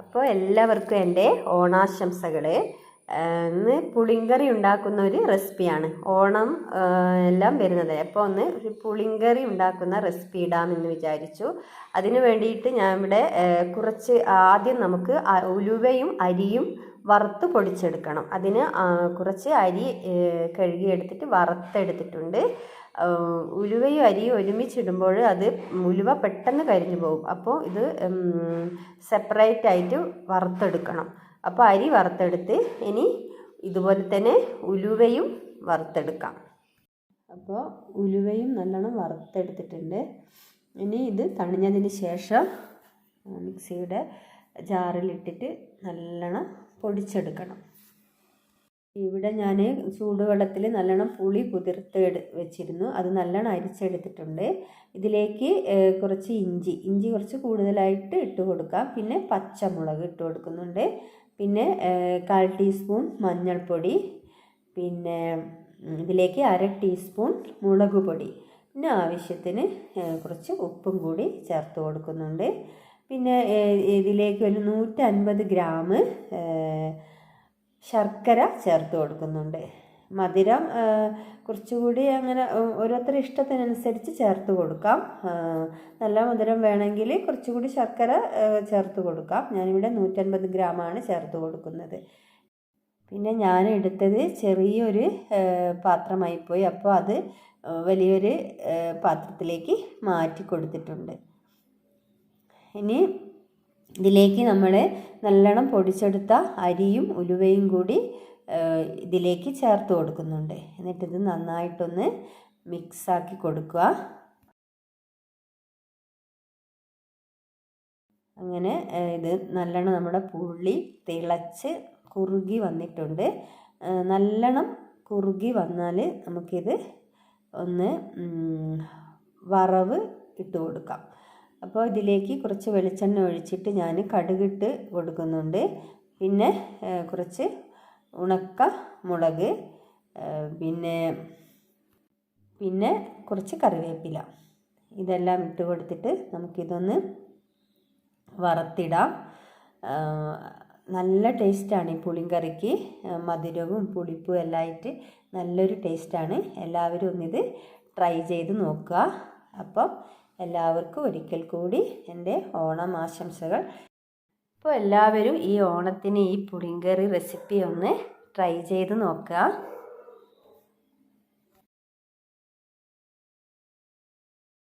അപ്പോൾ എല്ലാവർക്കും എന്റെ ഓണാശംസകൾ ഇന്ന് പുളിങ്കറി ഉണ്ടാക്കുന്ന ഒരു റെസിപ്പിയാണ്. ഓണം എല്ലാം വരുന്നത്. അപ്പോൾ ഒന്ന് ഒരു പുളിങ്കറി ഉണ്ടാക്കുന്ന റെസിപ്പി ഇടാമെന്ന് വിചാരിച്ചു. അതിന് വേണ്ടിയിട്ട് ഞാൻ ഇവിടെ കുറച്ച് ആദ്യം നമുക്ക് ഉലുവയും അരിയും വറുത്ത് പൊടിച്ചെടുക്കണം. അതിന് കുറച്ച് അരി കഴുകിയെടുത്തിട്ട് വറുത്തെടുത്തിട്ടുണ്ട്. ഉലുവയും അരിയും ഒരുമിച്ചിടുമ്പോൾ അത് ഉലുവ പെട്ടെന്ന് കരിഞ്ഞു പോകും. അപ്പോൾ ഇത് സെപ്പറേറ്റ് ആയിട്ട് വറുത്തെടുക്കണം. അപ്പോൾ അരി വറുത്തെടുത്ത് ഇനി ഇതുപോലെ തന്നെ ഉലുവയും വറുത്തെടുക്കാം. അപ്പോൾ ഉലുവയും നല്ലോണം വറുത്തെടുത്തിട്ടുണ്ട്. ഇനി ഇത് തണിഞ്ഞതിന് ശേഷം മിക്സിയുടെ ജാറിലിട്ടിട്ട് നല്ലോണം പൊടിച്ചെടുക്കണം. ഇവിടെ ഞാൻ ചൂടുവെള്ളത്തിൽ നല്ലോണം പുളി കുതിർത്ത് വെച്ചിരുന്നു. അത് നല്ലോണം അരിച്ചെടുത്തിട്ടുണ്ട്. ഇതിലേക്ക് കുറച്ച് ഇഞ്ചി ഇഞ്ചി കുറച്ച് കൂടുതലായിട്ട് ഇട്ട് കൊടുക്കാം. പിന്നെ പച്ചമുളക് ഇട്ട് കൊടുക്കുന്നുണ്ട്. പിന്നെ കാൽ ടീസ്പൂൺ മഞ്ഞൾപ്പൊടി. പിന്നെ ഇതിലേക്ക് അര ടീസ്പൂൺ മുളക് പൊടി പിന്നെ ആവശ്യത്തിന് കുറച്ച് ഉപ്പും കൂടി ചേർത്ത് കൊടുക്കുന്നുണ്ട്. പിന്നെ ഇതിലേക്ക് ഒരു നൂറ്റൻപത് ഗ്രാം ശർക്കര ചേർത്ത് കൊടുക്കുന്നുണ്ട്. മധുരം കുറച്ചുകൂടി അങ്ങനെ ഓരോരുത്തരുടെ ഇഷ്ടത്തിനനുസരിച്ച് ചേർത്ത് കൊടുക്കാം. നല്ല മധുരം വേണമെങ്കിൽ കുറച്ചുകൂടി ശർക്കര ചേർത്ത് കൊടുക്കാം. ഞാനിവിടെ നൂറ്റൻപത് ഗ്രാമാണ് ചേർത്ത് കൊടുക്കുന്നത്. പിന്നെ ഞാൻ എടുത്തത് ചെറിയൊരു പാത്രമായി പാത്രമായിപ്പോയി അപ്പോൾ അത് വലിയൊരു പാത്രത്തിലേക്ക് മാറ്റി കൊടുത്തിട്ടുണ്ട്. ഇനി ഇതിലേക്ക് നമ്മൾ നല്ലോണം പൊടിച്ചെടുത്ത അരിയും ഉലുവയും കൂടി ഇതിലേക്ക് ചേർത്ത് കൊടുക്കുന്നുണ്ട്. എന്നിട്ടിത് നന്നായിട്ടൊന്ന് മിക്സാക്കി കൊടുക്കുക. അങ്ങനെ ഇത് നല്ലോണം നമ്മുടെ പുള്ളി തിളച്ച് കുറുകി വന്നിട്ടുണ്ട്. നല്ലോണം കുറുകി വന്നാൽ നമുക്കിത് ഒന്ന് വറവ് ഇട്ട് കൊടുക്കാം. അപ്പോൾ ഇതിലേക്ക് കുറച്ച് വെളിച്ചെണ്ണ ഒഴിച്ചിട്ട് ഞാൻ കടുകിട്ട് കൊടുക്കുന്നുണ്ട്. പിന്നെ കുറച്ച് ഉണക്ക മുളക് പിന്നെ പിന്നെ കുറച്ച് കറിവേപ്പില. ഇതെല്ലാം ഇട്ട് കൊടുത്തിട്ട് നമുക്കിതൊന്ന് വറുത്തിടാം. നല്ല ടേസ്റ്റാണ് ഈ പുളിങ്കറിക്ക്. മധുരവും പുളിപ്പും എല്ലാം ആയിട്ട് നല്ലൊരു ടേസ്റ്റാണ്. എല്ലാവരും ഒന്നിത് ട്രൈ ചെയ്ത് നോക്കുക. അപ്പം എല്ലാവർക്കും ഒരിക്കൽ കൂടി എന്റെ ഓണം ആശംസകൾ. അപ്പോൾ എല്ലാവരും ഈ ഓണത്തിന് ഈ പുളിങ്കറി റെസിപ്പി ഒന്ന് ട്രൈ ചെയ്ത് നോക്കുക.